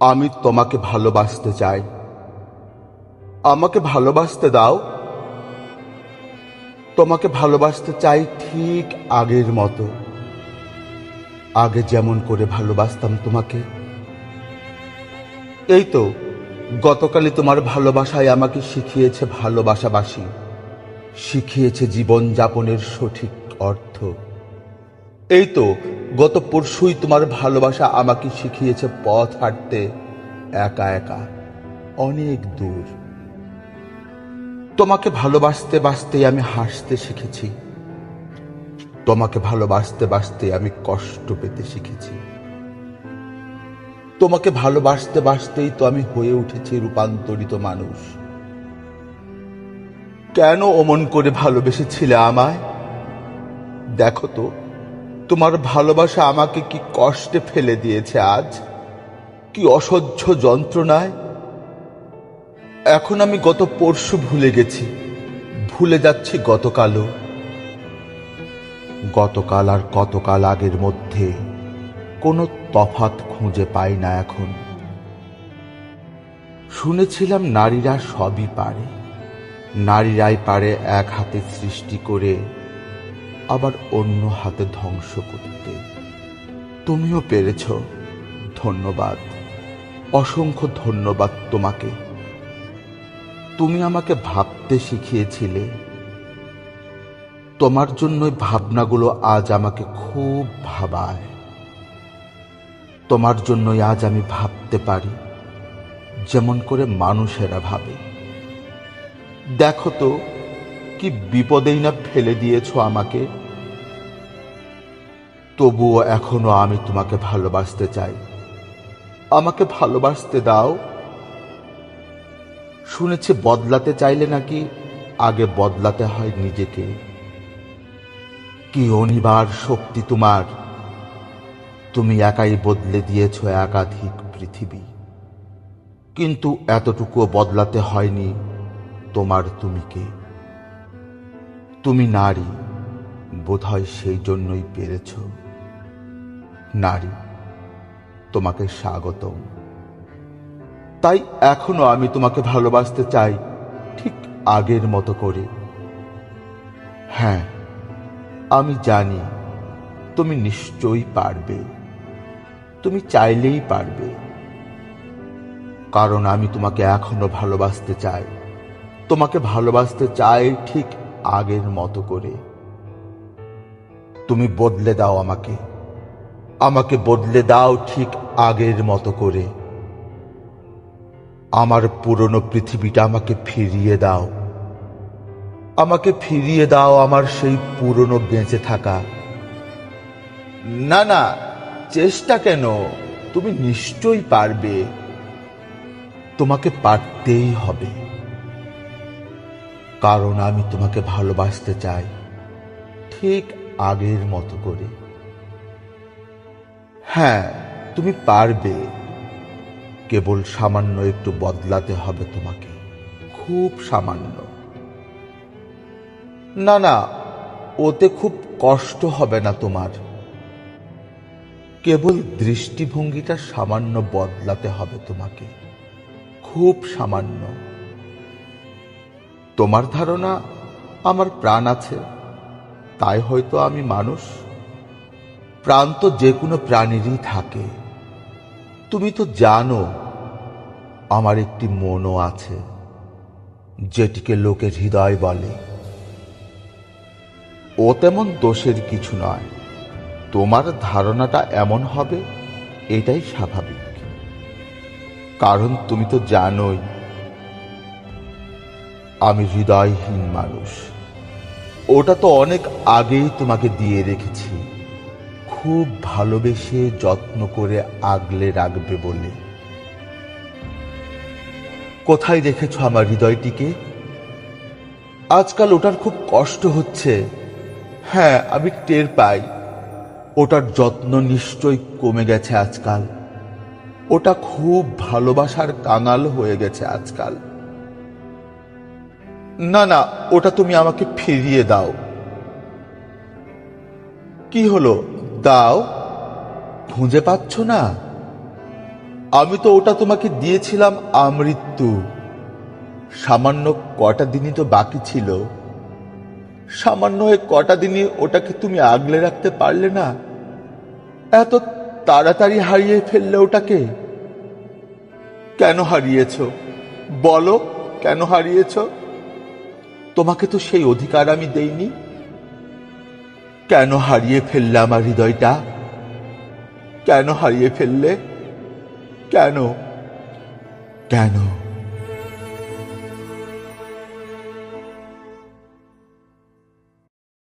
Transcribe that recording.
আমি তোমাকে ভালোবাসতে চাই। আমাকে ভালোবাসতে দাও। তোমাকে ভালোবাসতে চাই ঠিক আগের মতো। আগে যেমন করে ভালোবাসতাম তোমাকে। এই তো, গতকালই তোমার ভালোবাসায় আমাকে শিখিয়েছে ভালোবাসাবাসী। শিখিয়েছে জীবন যাপনের সঠিক অর্থ। এই তো গত পরশুই তোমার ভালোবাসা আমাকে শিখিয়েছে পথ হাঁটতে একা একা, অনেক দূর। তোমাকে ভালোবাসতে বাসতে আমি হাসতে শিখেছি। তোমাকে ভালোবাসতে বাসতে আমি কষ্ট পেতে শিখেছি। তোমাকে ভালোবাসতে বাসতেই তো আমি হয়ে উঠেছি রূপান্তরিত মানুষ। কেন অমন করে ভালোবেসেছিলে আমায়? দেখো তো। তোমার ভালোবাসা আমাকে কি কষ্টে ফেলে দিয়েছে আজ? কি অসহ্য যন্ত্রণায়? এখন আমি গত পরশু ভুলে গেছি। ভুলে যাচ্ছি গতকালও। গতকাল আর কতকাল আগের মধ্যে কোনো তফাত খুঁজে পাই না এখন। শুনেছিলাম নারীরা সবই পারে। নারীরাই পারে এক হাতে সৃষ্টি করে আবার অন্য হাতে ধ্বংস করতে। তুমিও পেরেছ। ধন্যবাদ। অসংখ্য ধন্যবাদ তোমাকে। তুমি আমাকে ভাবতে শিখিয়েছিলে। তোমার জন্যই ভাবনাগুলো আজ আমাকে খুব ভাবায়। তোমার জন্যই আজ আমি ভাবতে পারি, যেমন করে মানুষেরা ভাবে। দেখো তো কি বিপদেই না ফেলে দিয়েছ আমাকে? তবুও এখনও আমি তোমাকে ভালোবাসতে চাই। আমাকে ভালোবাসতে দাও। শুনেছি বদলাতে চাইলে নাকি আগে বদলাতে হয় নিজেকে। কি অনিবার শক্তি তোমার? তুমি একাই বদলে দিয়েছ একাধিক পৃথিবী। কিন্তু এতটুকুও বদলাতে হয়নি তোমার তুমিকে তুমি নারী, বোধহয় সেই জন্যই পেরেছ। নারী, তোমাকে স্বাগতম। তাই এখনও আমি তোমাকে ভালোবাসতে চাই ঠিক আগের মতো করে। হ্যাঁ আমি জানি তুমি নিশ্চয়ই পারবে। তুমি চাইলেই পারবে। কারণ আমি তোমাকে এখনও ভালোবাসতে চাই। তোমাকে ভালোবাসতে চাই ঠিক আগের মতো করে। তুমি বদলে দাও আমাকে। আমাকে বদলে দাও ঠিক আগের মতো করে। আমার পুরনো পৃথিবীটা আমাকে ফিরিয়ে দাও। আমাকে ফিরিয়ে দাও আমার সেই পুরনো বেঁচে থাকা। না না, চেষ্টা কেন? তুমি নিশ্চয়ই পারবে। তোমাকে পারতেই হবে। কারণ আমি তোমাকে ভালোবাসতে চাই। ঠিক আগের মতো করে। হ্যাঁ তুমি পারবে। কেবল সামান্য একটু বদলাতে হবে তোমাকে। খুব সামান্য। না না, ওতে খুব কষ্ট হবে না তোমার। কেবল দৃষ্টিভঙ্গিটা সামান্য বদলাতে হবে তোমাকে। খুব সামান্য। তোমার ধারণা আমার প্রাণ আছে। তাই হয়তো আমি মানুষ। প্রাণ তো যে কোনো প্রাণীরই থাকে। তুমি তো জানো, আমার একটি মনও আছে, যেটিকে লোকের হৃদয় বলে। ও তেমন দোষের কিছু নয়। তোমার ধারণাটা এমন হবে, এটাই স্বাভাবিক। কারণ তুমি তো জানোই আমি হৃদয়হীন মানুষ। ওটা তো অনেক আগেই তোমাকে দিয়ে রেখেছি। খুব ভালোবেসে যত্ন করে আগলে রাখবে বলে। কোথায় রেখেছ আমার হৃদয়টিকে? আজকাল ওটার খুব কষ্ট হচ্ছে। হ্যাঁ আমি টের পাই। ওটার যত্ন নিশ্চয়ই কমে গেছে আজকাল। ওটা খুব ভালোবাসার কাঙাল হয়ে গেছে আজকাল। না না, ওটা তুমি আমাকে ফিরিয়ে দাও। কি হলো? দাও? খুঁজে পাচ্ছ না? আমি তো ওটা তোমাকে দিয়েছিলাম আমৃত্যু। সামান্য কটা দিনই তো বাকি ছিল। সামান্য এই কটা দিনই ওটাকে তুমি আগলে রাখতে পারলে না? এত তাড়াতাড়ি হারিয়ে ফেললে ওটাকে? কেন হারিয়েছ? বলো, কেন হারিয়েছ? তোমাকে তো সেই অধিকার আমি দেইনি। কেন হারিয়ে ফেললে আমার হৃদয়টা? কেন হারিয়ে ফেললে? কেন? কেন?